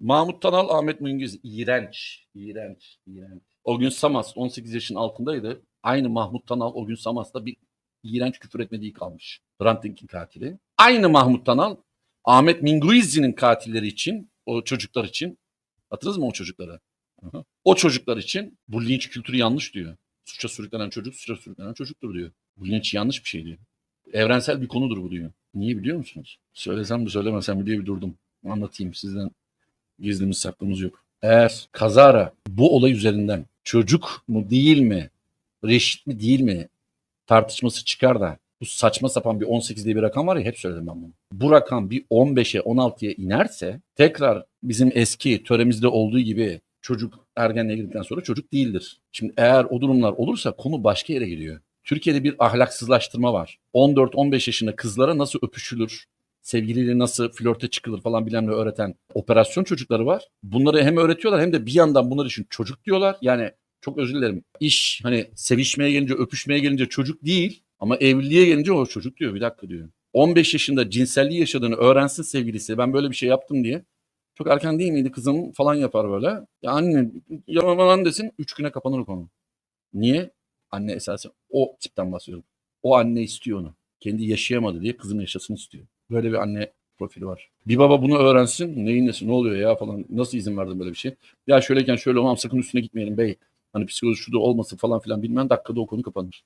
Mahmut Tanal, Ahmet Müngiz. İğrenç. İğrenç. İğrenç. O gün Samas 18 yaşın altındaydı. Aynı Mahmut Tanal o gün Samas'ta bir iğrenç küfür etmediği kalmış. Hrant Dink'in katili. Aynı Mahmut Tanal Ahmet Minguizi'nin katilleri için, o çocuklar için hatırladınız mı o çocuklara? Aha. O çocuklar için bu linç kültürü yanlış diyor. Suça sürüklenen çocuk suça sürüklenen çocuktur diyor. Bu linç yanlış bir şey diyor. Evrensel bir konudur bu diyor. Niye biliyor musunuz? Söylesem mi söylemesem mi diye bir durdum. Anlatayım sizden gizlimiz saklımız yok. Eğer kazara bu olay üzerinden çocuk mu değil mi, reşit mi değil mi tartışması çıkar da bu saçma sapan bir 18 diye bir rakam var ya hep söyledim ben bunu. Bu rakam bir 15'e 16'ya inerse tekrar bizim eski töremizde olduğu gibi çocuk ergenliğe girdikten sonra çocuk değildir. Şimdi eğer o durumlar olursa konu başka yere gidiyor. Türkiye'de bir ahlaksızlaştırma var. 14-15 yaşında kızlara nasıl öpüşülür, sevgiliyle nasıl flörte çıkılır falan bilen ve öğreten operasyon çocukları var. Bunları hem öğretiyorlar hem de bir yandan bunlar için çocuk diyorlar. Yani çok özür dilerim. İş hani sevişmeye gelince, öpüşmeye gelince çocuk değil ama evliliğe gelince o çocuk diyor. Bir dakika diyor. 15 yaşında cinselliği yaşadığını öğrensin sevgilisi. Ben böyle bir şey yaptım diye. Çok erken değil miydi kızım falan yapar böyle. Ya anne yalan desin 3 güne kapanır konu. Niye? Anne esasen o tipten bahsediyorum. O anne istiyor onu. Kendi yaşayamadı diye kızın yaşasın istiyor. Böyle bir anne profili var. Bir baba bunu öğrensin. Neyin nesi ne oluyor ya falan. Nasıl izin verdin böyle bir şey? Ya şöyleyken şöyle olmam sakın üstüne gitmeyelim bey. Hani psikoloji şurada olmasın falan filan bilmem dakikada o konu kapanır.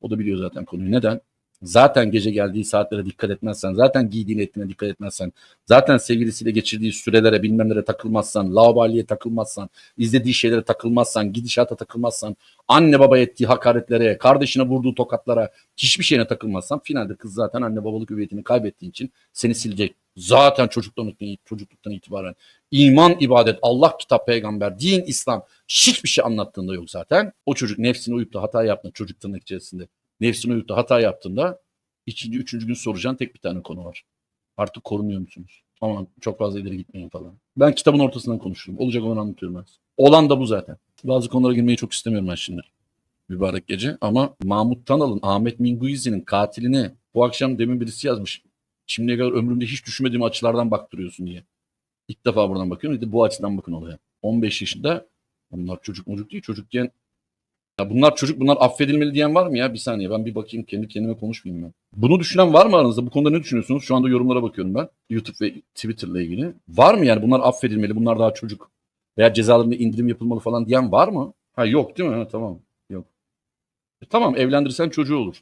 O da biliyor zaten konuyu. Neden? Zaten gece geldiği saatlere dikkat etmezsen, zaten giydiğin ettiğine dikkat etmezsen, zaten sevgilisiyle geçirdiği sürelere bilmemlere takılmazsan, laubaliye takılmazsan, izlediği şeylere takılmazsan, gidişata takılmazsan, anne baba ettiği hakaretlere, kardeşine vurduğu tokatlara, hiçbir şeyine takılmazsan finalde kız zaten anne babalık hüviyetini kaybettiği için seni silecek. Zaten çocukluktan, çocukluktan itibaren iman, ibadet, Allah, kitap, peygamber, din, İslam hiçbir şey anlattığında yok zaten. O çocuk nefsine uyup da hata yaptığında çocuk tırnak içerisinde nefsine uyup da hata yaptığında ikinci, üçüncü gün soracağın tek bir tane konu var. Artık korunuyor musunuz? Aman çok fazla ileri gitmeyin falan. Ben kitabın ortasından konuşurum. Olacak olanı anlatıyorum ben. Olan da bu zaten. Bazı konulara girmeyi çok istemiyorum ben şimdi. Mübarek gece. Ama Mahmut Tanal'ın, Ahmet Minguizi'nin katilini bu akşam demin birisi yazmış. Şimdiye kadar ömrümde hiç düşünmediğim açılardan baktırıyorsun diye. İlk defa buradan bakıyorum. Bir bu açıdan bakın olaya. 15 yaşında bunlar çocuk çocuk değil. Çocukken ya bunlar çocuk bunlar affedilmeli diyen var mı ya? Bir saniye ben bir bakayım kendi kendime konuşmayayım ben. Bunu düşünen var mı aranızda? Bu konuda ne düşünüyorsunuz? Şu anda yorumlara bakıyorum ben. YouTube ve Twitter'la ilgili. Var mı yani bunlar affedilmeli bunlar daha çocuk? Veya cezalarında indirim yapılmalı falan diyen var mı? Ha yok değil mi? Ha, tamam. Yok. E, tamam evlendirirsen çocuğu olur.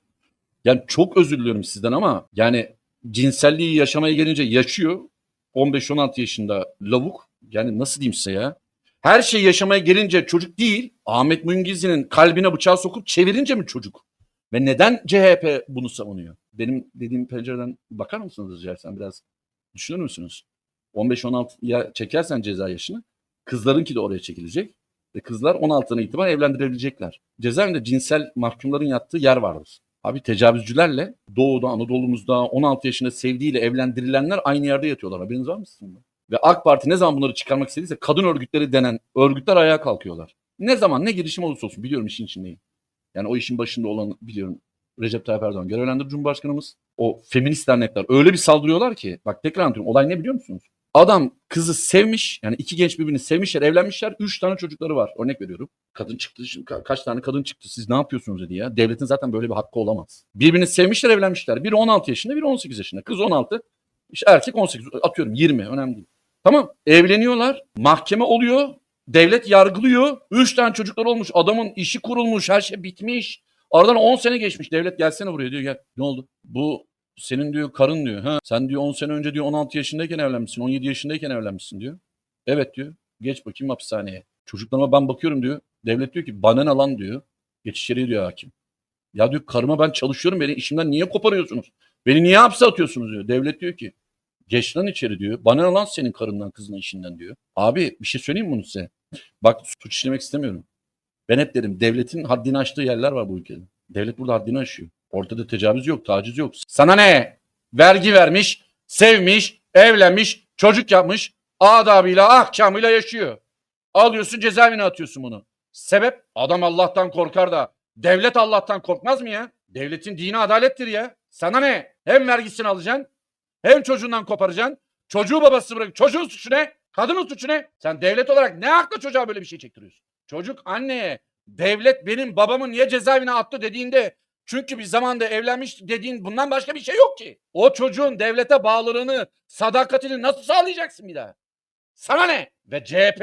Yani çok özür diliyorum sizden ama yani cinselliği yaşamaya gelince yaşıyor. 15-16 yaşında lavuk. Yani nasıl diyeyim size ya? Her şey yaşamaya gelince çocuk değil. Ahmet Müngizi'nin kalbine bıçağı sokup çevirince mi çocuk? Ve neden CHP bunu savunuyor? Benim dediğim pencereden bakar mısınız rica etsem biraz düşünür müsünüz? 15-16'ya çekersen ceza yaşını kızlarınki de oraya çekilecek. Ve kızlar 16'dan itibaren evlendirilecekler. Cezaevinde cinsel mahkumların yattığı yer vardır. Abi tecavüzcülerle Doğu'da, Anadolu'muzda 16 yaşında sevdiğiyle evlendirilenler aynı yerde yatıyorlar. Haberiniz var mı sizin? Ve AK Parti ne zaman bunları çıkarmak istediyse kadın örgütleri denen örgütler ayağa kalkıyorlar. Ne zaman ne girişim olursa olsun biliyorum işin içindeyim. Yani o işin başında olan biliyorum Recep Tayyip Erdoğan görevlendirdi Cumhurbaşkanımız. O feminist dernekler öyle bir saldırıyorlar ki bak tekrar anlatıyorum olay ne biliyor musunuz? Adam kızı sevmiş yani iki genç birbirini sevmişler evlenmişler. Üç tane çocukları var örnek veriyorum. Kadın çıktı şimdi ka- kaç tane kadın çıktı siz ne yapıyorsunuz dedi ya. Devletin zaten böyle bir hakkı olamaz. Birbirini sevmişler evlenmişler. Biri 16 yaşında biri 18 yaşında. Kız 16 işte erkek 18 atıyorum 20 önemli değil. Tamam evleniyorlar mahkeme oluyor devlet yargılıyor. Üç tane çocuklar olmuş adamın işi kurulmuş her şey bitmiş. Aradan 10 sene geçmiş devlet gelsene buraya diyor gel. Ne oldu? Bu senin diyor karın diyor. Ha, sen diyor 10 sene önce diyor 16 yaşındayken evlenmişsin 17 yaşındayken evlenmişsin diyor. Evet diyor. Geç bakayım hapishaneye. Çocuklarıma ben bakıyorum diyor. Devlet diyor ki bana ne lan diyor. Geç içeriye diyor hakim. Ya diyor karıma ben çalışıyorum beni işimden niye koparıyorsunuz? Beni niye hapse atıyorsunuz diyor. Devlet diyor ki geç lan içeri diyor. Bana lan senin karından kızının işinden diyor. Abi bir şey söyleyeyim mi bunu size? Bak suç işlemek istemiyorum. Ben hep dedim devletin haddini aştığı yerler var bu ülkede. Devlet burada haddini aşıyor. Ortada tecavüz yok, taciz yok. Sana ne? Vergi vermiş, sevmiş, evlenmiş, çocuk yapmış, adabıyla, ahkamıyla yaşıyor. Alıyorsun cezaevine atıyorsun bunu. Sebep? Adam Allah'tan korkar da devlet Allah'tan korkmaz mı ya? Devletin dini adalettir ya. Sana ne? Hem vergisini alacaksın, hem çocuğundan koparacaksın. Çocuğu babası bırak. Çocuğun suçu ne? Kadının suçu ne? Sen devlet olarak ne hakla çocuğa böyle bir şey çektiriyorsun? Çocuk anneye devlet benim babamı niye cezaevine attı dediğinde çünkü bir zamanda evlenmiş dediğin bundan başka bir şey yok ki. O çocuğun devlete bağlılığını, sadakatini nasıl sağlayacaksın bir daha? Sana ne? Ve CHP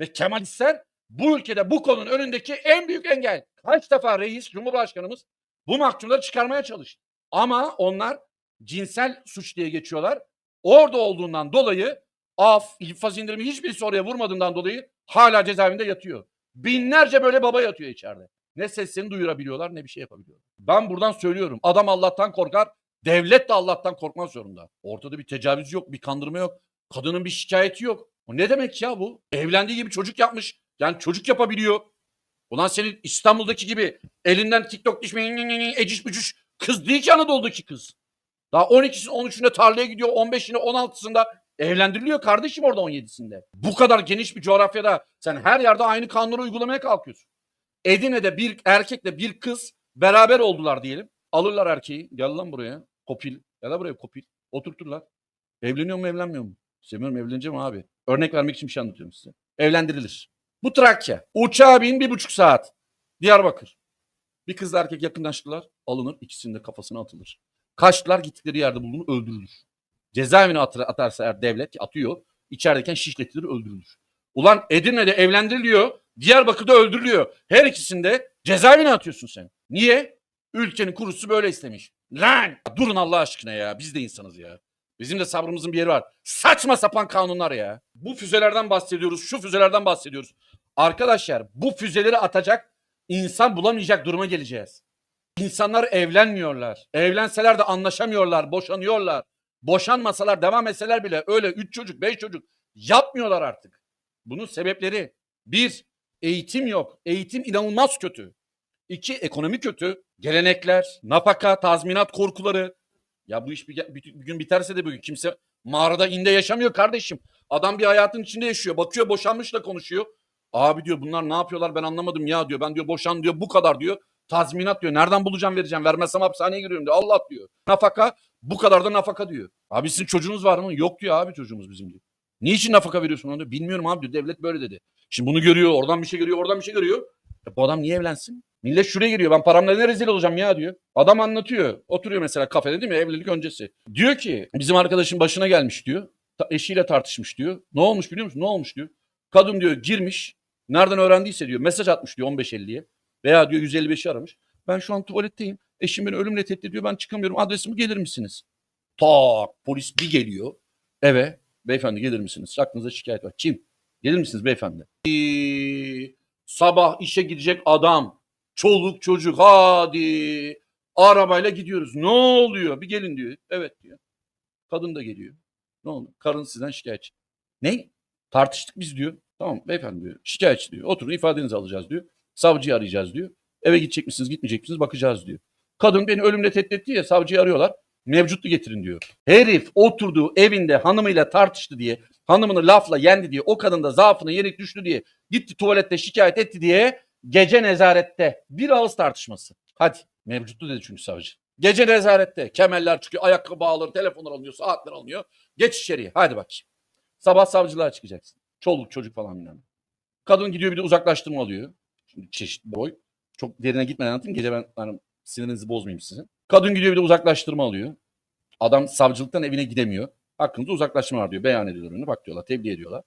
ve Kemalistler bu ülkede bu konunun önündeki en büyük engel. Kaç defa reis, cumhurbaşkanımız bu mahkumları çıkarmaya çalıştı. Ama onlar cinsel suç diye geçiyorlar. Orada olduğundan dolayı af, infaz indirimi hiçbirisi oraya vurmadığından dolayı hala cezaevinde yatıyor. Binlerce böyle baba yatıyor içeride. Ne seslerini duyurabiliyorlar ne bir şey yapabiliyorlar. Ben buradan söylüyorum. Adam Allah'tan korkar. Devlet de Allah'tan korkmak zorunda. Ortada bir tecavüz yok, bir kandırma yok. Kadının bir şikayeti yok. O ne demek ya bu? Evlendiği gibi çocuk yapmış. Yani çocuk yapabiliyor. Ulan senin İstanbul'daki gibi elinden TikTok düşmeyin, eciş bücüş kız değil ki Anadolu'daki kız. Daha 12'sinde 13'ünde tarlaya gidiyor, 15'inde 16'sında evlendiriliyor kardeşim orada 17'sinde. Bu kadar geniş bir coğrafyada sen her yerde aynı kanunu uygulamaya kalkıyorsun. Edirne'de bir erkekle bir kız beraber oldular diyelim. Alırlar erkeği. Gel lan buraya. Kopil. Gel lan buraya kopil. Oturturlar. Evleniyor mu evlenmiyor mu? Sevmiyorum evleneceğim abi. Örnek vermek için bir şey anlatıyorum size. Evlendirilir. Bu Trakya. Uçağa bin bir buçuk saat. Diyarbakır. Bir kızla erkek yakınlaştılar. Alınır. ikisinin de kafasına atılır. Kaçtılar gittikleri yerde bulunur öldürülür. Cezaevine atır, atarsa eğer devlet atıyor. içerideyken şişletilir öldürülür. Ulan Edirne'de evlendiriliyor. Diyarbakır'da öldürülüyor. Her ikisinde cezaevine atıyorsun sen. Niye? Ülkenin kurucusu böyle istemiş. Lan! Durun Allah aşkına ya. Biz de insanız ya. Bizim de sabrımızın bir yeri var. Saçma sapan kanunlar ya. Bu füzelerden bahsediyoruz. Şu füzelerden bahsediyoruz. Arkadaşlar bu füzeleri atacak insan bulamayacak duruma geleceğiz. İnsanlar evlenmiyorlar. Evlenseler de anlaşamıyorlar, boşanıyorlar. Boşanmasalar, devam etseler bile öyle 3 çocuk, 5 çocuk yapmıyorlar artık. Bunun sebepleri bir, eğitim yok. Eğitim inanılmaz kötü. İki, ekonomi kötü. Gelenekler, nafaka, tazminat korkuları. Ya bu iş bir, bir, bir gün biterse de bugün kimse mağarada inde yaşamıyor kardeşim. Adam bir hayatın içinde yaşıyor. Bakıyor boşanmışla konuşuyor. Abi diyor bunlar ne yapıyorlar ben anlamadım ya diyor. Ben diyor boşan diyor bu kadar diyor. Tazminat diyor. Nereden bulacağım vereceğim. Vermezsem hapishaneye giriyorum diyor. Allah diyor. Nafaka bu kadar da nafaka diyor. Abi sizin çocuğunuz var mı? Yok diyor abi çocuğumuz bizim diyor. Niçin nafaka veriyorsun ona diyor. Bilmiyorum abi diyor. Devlet böyle dedi. Şimdi bunu görüyor. Oradan bir şey görüyor. Oradan bir şey görüyor. E bu adam niye evlensin? Millet şuraya giriyor. Ben paramla ne rezil olacağım ya diyor. Adam anlatıyor. Oturuyor mesela kafede değil mi? Evlilik öncesi. Diyor ki bizim arkadaşın başına gelmiş diyor. Eşiyle tartışmış diyor. Ne olmuş biliyor musun? Ne olmuş diyor. Kadın diyor girmiş. Nereden öğrendiyse diyor. Mesaj atmış diyor 15.50'ye. Veya diyor 155'i aramış. Ben şu an tuvaletteyim. Eşim beni ölümle tehdit ediyor. Ben çıkamıyorum. Adresimi gelir misiniz? Tak polis bir geliyor. Eve. Beyefendi gelir misiniz? Aklınızda şikayet var. Kim? Gelir misiniz beyefendi? Ee, sabah işe gidecek adam. Çoluk çocuk hadi. Arabayla gidiyoruz. Ne oluyor? Bir gelin diyor. Evet diyor. Kadın da geliyor. Ne oldu? Karın sizden şikayetçi. Ne? Tartıştık biz diyor. Tamam beyefendi diyor. Şikayetçi diyor. Oturun ifadenizi alacağız diyor. Savcıyı arayacağız diyor. Eve gidecek misiniz gitmeyecek misiniz bakacağız diyor. Kadın beni ölümle tehdit etti ya savcıyı arıyorlar. Mevcutlu getirin diyor. Herif oturduğu evinde hanımıyla tartıştı diye hanımını lafla yendi diye o kadın da zaafına yenik düştü diye gitti tuvalette şikayet etti diye gece nezarette bir ağız tartışması. Hadi mevcutlu dedi çünkü savcı. Gece nezarette kemerler çıkıyor ayakkabı bağları telefonlar alınıyor saatler alınıyor. Geç içeriye hadi bakayım. Sabah savcılığa çıkacaksın. Çoluk çocuk falan bilmem. Kadın gidiyor bir de uzaklaştırma alıyor. Çeşitli boy. Çok derine gitmeden anlatayım. Gece ben hani, sinirinizi bozmayayım sizin. Kadın gidiyor bir de uzaklaştırma alıyor. Adam savcılıktan evine gidemiyor. Hakkında uzaklaştırma var diyor. Beyan ediyorlar onu. Bak diyorlar. Tebliğ ediyorlar.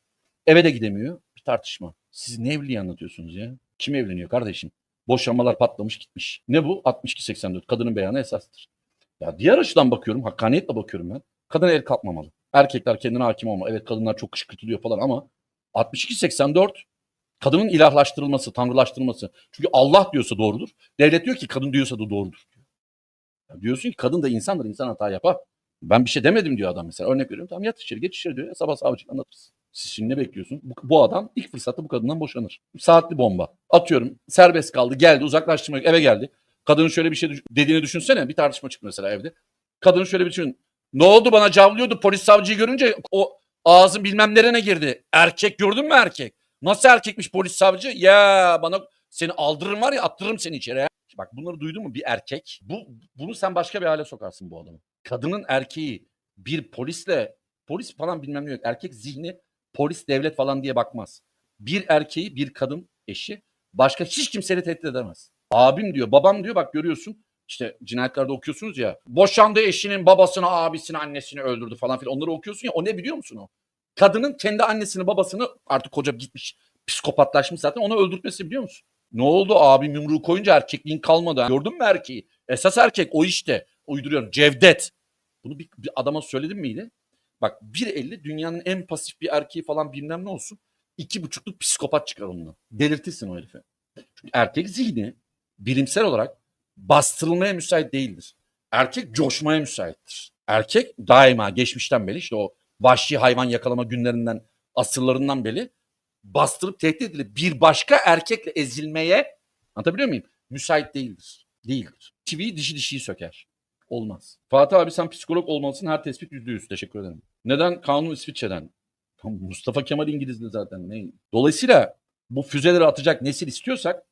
Eve de gidemiyor. Bir tartışma. Siz ne evliliği anlatıyorsunuz ya? Kim evleniyor kardeşim? Boşanmalar patlamış gitmiş. Ne bu? 62-84. Kadının beyanı esastır. Ya diğer açıdan bakıyorum. Hakkaniyetle bakıyorum ben. Kadın el kalkmamalı. Erkekler kendine hakim olmalı. Evet kadınlar çok kışkırtılıyor falan ama 62-84 kadının ilahlaştırılması, tanrılaştırılması. Çünkü Allah diyorsa doğrudur. Devlet diyor ki kadın diyorsa da doğrudur. Ya diyorsun ki kadın da insandır, insan hata yapar. Ben bir şey demedim diyor adam mesela. Örnek veriyorum. Tamam yat içeri, geç içeri diyor. Sabah savcı anlatırız. Siz şimdi ne bekliyorsun? Bu, bu adam ilk fırsatta bu kadından boşanır. Saatli bomba. Atıyorum serbest kaldı, geldi, uzaklaştırma eve geldi. Kadının şöyle bir şey dediğini düşünsene. Bir tartışma çıktı mesela evde. Kadının şöyle bir düşün. Ne oldu bana cavlıyordu polis savcıyı görünce o ağzın bilmem nerene girdi. Erkek gördün mü erkek? Nasıl erkekmiş polis savcı? Ya bana seni aldırırım var ya attırırım seni içeri. Bak bunları duydun mu bir erkek? Bu bunu sen başka bir hale sokarsın bu adamı. Kadının erkeği bir polisle polis falan bilmem ne yok. Erkek zihni polis, devlet falan diye bakmaz. Bir erkeği, bir kadın eşi başka hiç kimseyle tehdit edemez. Abim diyor, babam diyor bak görüyorsun. İşte cinayetlerde okuyorsunuz ya. Boşandı eşinin babasını, abisini, annesini öldürdü falan filan. Onları okuyorsun ya. O ne biliyor musun o? Kadının kendi annesini, babasını artık koca gitmiş, psikopatlaşmış zaten. Onu öldürtmesi biliyor musun? Ne oldu abim yumruğu koyunca erkekliğin kalmadı. Gördün mü erkeği? Esas erkek o işte. Uyduruyorum. Cevdet. Bunu bir, bir adama söyledim miydi? Bak 1.50 dünyanın en pasif bir erkeği falan bilmem ne olsun. iki buçukluk psikopat çıkar onunla. Delirtirsin o herife. Çünkü erkek zihni bilimsel olarak bastırılmaya müsait değildir. Erkek coşmaya müsaittir. Erkek daima geçmişten beri işte o vahşi hayvan yakalama günlerinden, asırlarından beri bastırıp tehdit edilip bir başka erkekle ezilmeye anlatabiliyor muyum? Müsait değildir. Değildir. Çiviyi dişi dişiyi söker. Olmaz. Fatih abi sen psikolog olmalısın. Her tespit yüzde yüz. Teşekkür ederim. Neden? Kanun İsviçre'den. Mustafa Kemal İngiliz'di zaten. Ne? Dolayısıyla bu füzeleri atacak nesil istiyorsak